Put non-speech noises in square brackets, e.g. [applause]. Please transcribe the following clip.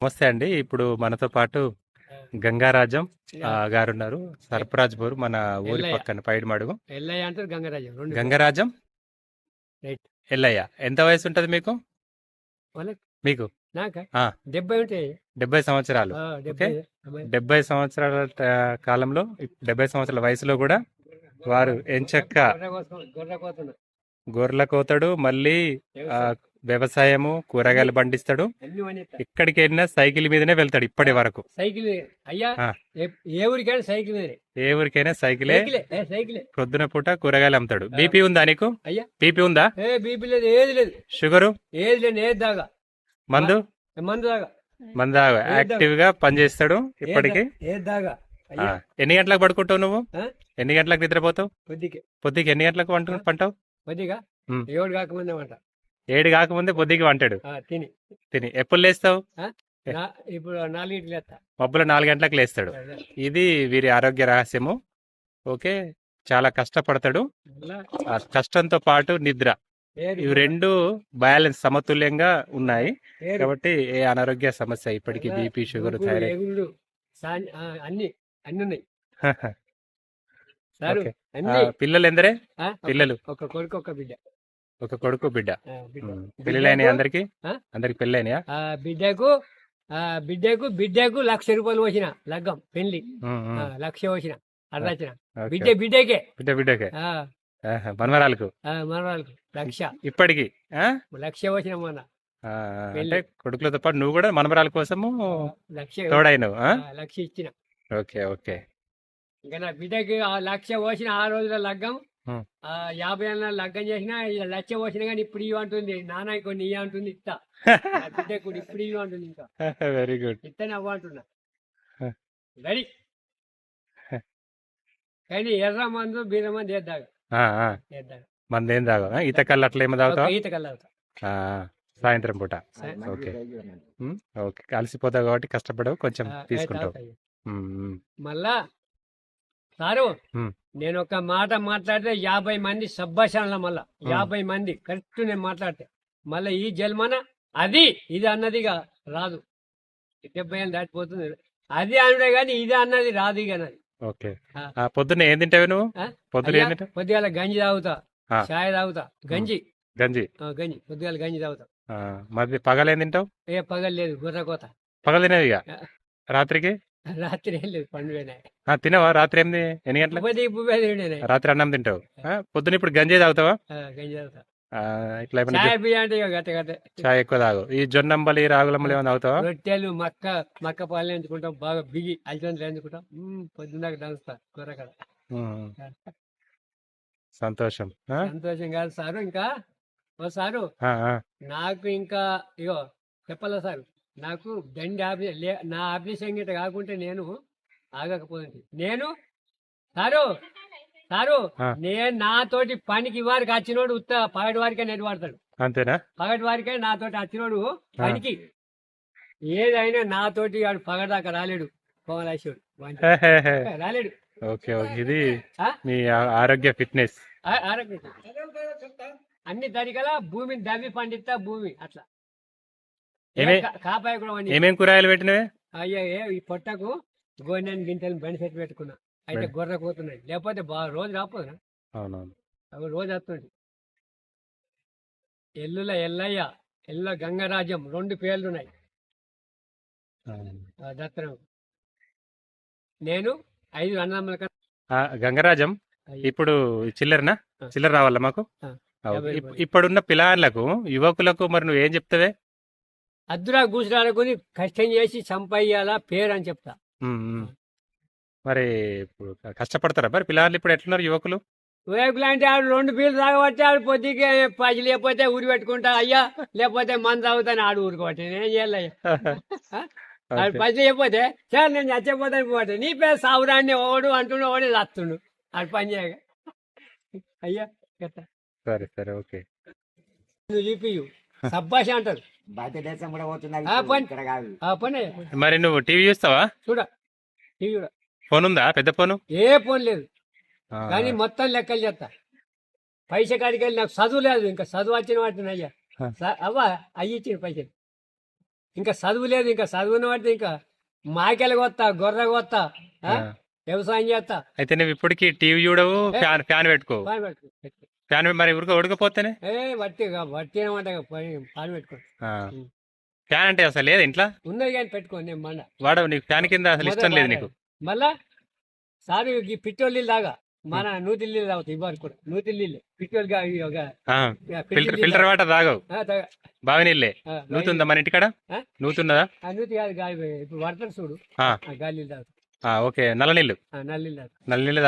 నమస్తే అండి. ఇప్పుడు మనతో పాటు గంగారాజం గారు ఉన్నారు సర్పరాజ్పూర్ మన ఊరి. పక్కన పైడిమడుగు. ఎల్లయ్య అంటారు గంగరాజు. ఎల్లయ్య ఎంత వయసు ఉంటది మీకు? మీకు. డెబ్బై ఉంటాయి డెబ్బై సంవత్సరాలు. డెబ్బై. సంవత్సరాల కాలంలో డెబ్బై సంవత్సరాల వయసులో కూడా వారు ఎంచక్క గొర్రెల కోతడు మళ్ళీ వ్యవసాయము కూరగాయలు పండిస్తాడు. ఎక్కడికి వెళ్ళినా సైకిల్ మీదనే వెళ్తాడు ఇప్పటి వరకు. సైకిల్. అయ్యా. ఏ- ఊరికైనా సైకిల్. ఏ ఊరికైనా సైకిలే. ప్రొద్దున పూట కూరగాయలు అమ్ముతాడు. బీపీ ఉందా నీకు? అయ్యా. బీపీ ఉందా? బీపీ లేదు ఏది లేదు. షుగరు? ఏది లేదు ఏది దాగా మందు? మందు దాగా మంద యాక్టివ్గా పనిచేస్తాడు ఇప్పటికి? ఏది దాగా ఎన్ని గంటలకు పడుకుంటావు నువ్వు? ఎన్ని గంటలకు నిద్రపోతావు? కొద్దికి పొద్దుకి ఎన్ని గంటలకు వంట పంటావు? కొద్దిగా. ఏడు కాకముందే వంట. ఏడు కాకముందే పొద్దుకి వంటాడు. తిని. తిని. ఎప్పుడు లేస్తావు? ఇప్పుడు నాలుగింటికి లేస్తా. మబ్బులో నాలుగు గంటలకు లేస్తాడు. ఇది వీరి ఆరోగ్య రహస్యము. ఓకే? చాలా కష్టపడతాడు. కష్టంతో పాటు నిద్ర. ఇవి రెండు బ్యాలెన్స్ సమతుల్యంగా ఉన్నాయి. కాబట్టి ఏ అనారోగ్య సమస్య ఇప్పటికీ బీపీ షుగర్ థైరాయిడ్ అన్ని అన్ని ఉన్నాయి. సారు పిల్లలు ఎందరే పిల్లలు. ఒక కొడుకు ఒక బిడ్డ. ఒక కొడుకు బిడ్డ. పెళ్ళిళ్ళైనాయి అందరికి? అందరికి పెళ్ళైనయా? బిడ్డకు బిడ్డకు బిడ్డకు లక్ష రూపాయలు వచ్చిన లగ్గం పెళ్ళి లక్ష వచ్చిన అర్రచిన ఓకే. బిడ్డ బిడ్డకే. బిడ్డ బిడ్డకే. మనవరాలకు ఆ, మనవాళ్ళకు లక్ష. ఇప్పటికి? లక్ష వచ్చిన మొన్న. అంటే. కొడుకులతో పాటు నువ్వు కూడా మనమరాల కోసము లక్ష. తోడైనవు లక్ష ఇచ్చిన. Okay okay. ఇంకా నా బిడ్డకి ఆ లక్ష పోసిన ఆ రోజుల లగ్గం. ఆ. యాభై ఏళ్ళ లగ్గం చేసిన ఇలా లక్ష పోసిన కానీ ఇప్పుడు ఇవి అంటుంది. నాన్న కొన్ని ఇవి అంటుంది ఇస్తా నా బిడ్డకు కూడా ఇప్పుడు ఇవి అంటుంది ఇంకా. వెరీ గుడ్ ఇస్తేనే అవ్వ అంటున్నా. హ. రెడీ కానీ ఎర్ర మందు బీర మందు వేద్దాగా వేద్దాగా మంది ఏం? ఈత కళ్ళు అట్లా ఏమో తాగుతావా? ఈత ఆ, సాయంత్రం పూట. ఓకే. ఓకే. కలిసిపోతావు కాబట్టి కష్టపడవు కొంచెం తీసుకుంటావు. మళ్ళా సారు. నేను ఒక మాట మాట్లాడితే యాభై మంది సబ్బాషాల మళ్ళా. యాభై మంది కరెక్ట్ నేను మాట్లాడితే. మళ్ళా ఈ జన్మన అది ఇది అన్నదిగా రాదు. డెబ్బై ఏళ్ళు దాటిపోతుంది. అది అనుడే కానీ ఇది అన్నది రాదు ఇక అన్నది ఓకే. పొద్దున్న ఏం తింటావు నువ్వు? పొద్దున్న ఏం అయ్యా, తింటావు? పొద్దుగాల గంజి తాగుతా. చాయ్ తాగుతా. గంజి. గంజి. గంజి. పొద్దుగాల గంజి తాగుతా. మరి పగలు ఏం తింటావు? ఏ పగలు లేదు గుర్ర కోత పగలు తినేవి ఇక ఆ. రాత్రికి? రాత్రి ఏం లేదు ఆ, తినవా? రాత్రి ఎనిమిది ఎన్ని గంటలకు? రాత్రి అన్నం తింటావు. ఆ, పొద్దున ఇప్పుడు గంజి తాగుతావా? ఆ, ఇట్లా ఏమైనా చాయ్ బియ్య అంటే ఇక గట్ట గట్ట. చాయ్ ఎక్కువ తాగు. ఈ జొన్నంబలి రాగులంబలి ఏమైనా తాగుతావా? రొట్టెలు మక్క మక్క పాలు ఎంచుకుంటాం. బాగా బిగి అల్చంతలు ఎంచుకుంటాం. మ్మ్, పొద్దున్నాక దంచుతా కూరకడ ఉమ్. సంతోషం ఆ? సంతోషం కాదు సారు ఇంకా ఓ సారు. ఆ, ఆ. నాకు ఇంకా ఇగో చెప్పాలా సార్? నాకు దండి లే- నా ఆపరేషన్ గిట్ట కాకుంటే నేను ఆగకపోయింది. నేను? సారు! సారు. నేను నాతోటి పనికి వారికి వచ్చినోడు ఉత్త పగటి వారికే నెరవాడతాడు అంతేనా? పగటి వారికే నాతోటి వచ్చినోడు పనికి. ఏదైనా నాతోటి వాడు పగటిదాకా రాలేడు కోమలాశివుడు. రాలేడు. Okay okay. ఇది? మీ ఆరోగ్య ఫిట్నెస్. ఆరోగ్యం అన్ని తరికల భూమిని దవ్వి పండిస్తా భూమి అట్లా. కాపాయ కూడా వండి ఏమేం కూరగాయలు పెట్టినవే? అయ్యా ఏ ఈ పొట్టకు గోనెని గింటలు బండి సెట్ పెట్టుకున్నా. అయితే గొర్రె పోతున్నాయి లేకపోతే బాగా రోజు రాపోదునా అవునవును. అవి రోజు వస్తుంది ఎల్లుల ఎల్లయ్య ఎల్ల గంగరాజ్యం రెండు పేర్లు ఉన్నాయి దత్తరం. నేను ఐదు అన్నదమ్ముల ఆ, గంగరాజం. ఇప్పుడు చిల్లరనా. చిల్లర రావాలా మాకు. ఇప్పుడున్న పిల్లలకు యువకులకు మరి నువ్వు ఏం చెప్తావే? అద్దురా గూసురానుకుని కష్టం చేసి చంపయ్యాలా పేరు అని చెప్తా. మరి ఇప్పుడు కష్టపడతారా? మరి పిల్లలు ఇప్పుడు ఎట్లున్నారు యువకులు? వేపులు అంటే ఆడు రెండు పీలు తాగబట్టి ఆడు పొద్దుకి పది లేకపోతే ఊరి పెట్టుకుంటా అయ్యా లేకపోతే మంది తాగుతాను ఆడు ఊరుకోబట్టి నేను చేయాలయ్యా [laughs] ఆడు. పది లేకపోతే సార్ నేను చచ్చిపోతాను పోతే నీ పేరు సావురాన్ని ఓడు అంటుండు ఓడి లత్తుండు ఆడు పని చేయగా అయ్యా సరే సరే ఓకే. నువ్వు చూపియు సబ్బాష అంటారు. భారతదేశం కూడా పోనీ. పని. మరి నువ్వు టీవీ చూస్తావా? చూడ. టీవీ చూడ. ఫోన్ ఉందా? పెద్ద ఫోను? ఏ ఫోన్ లేదు. కానీ మొత్తం లెక్కలు చేస్తా పైసా కాడికి వెళ్ళి నాకు చదువు లేదు. ఇంకా చదువు వచ్చిన వాటిని అయ్యా. అవ్వ అయ్యి ఇచ్చిన పైసలు. ఇంకా చదువు లేదు. ఇంకా చదువున్న వాటిని ఇంకా మాకెళ్ళ కొత్తా? గొర్రె కొత్తా? ఆ. వ్యవసాయం చేస్తా అయితే నువ్వు ఇప్పటికి టీవీ చూడవు ఫ్యాన్ ఫ్యాన్ పెట్టుకో పెట్టుకో పెట్టుకో. ఫ్యాన్ మరి ఉడక ఉడకపోతేనే? ఏ వట్టి వట్టి పాలు పెట్టుకో. ఫ్యాన్ అంటే అసలు లేదు ఇంట్లో? ఉన్నది కానీ పెట్టుకో నేను మండ వాడవు నీకు ఫ్యాన్ కింద అసలు ఇష్టం లేదు నీకు. మళ్ళా సారి ఈ పిట్టోళ్ళు తాగా. మన నూతి నీళ్ళు తాగుతాయి ఇవ్వాలి కూడా. నూతి నీళ్ళు పిట్టోళ్ళు ఫిల్టర్ ఫిల్టర్ వాటర్ తాగవు. బావి నీళ్ళే నూతుందా మన ఇంటికాడ? ఆ? నూతున్నదా? నూతి కాదు గాలి ఇప్పుడు పడతారు చూడు. గాలి నీళ్ళు తాగుతాయి ఓకే. నల్ల నీళ్ళు నల్లి నీళ్ళు నల్ల నీళ్ళు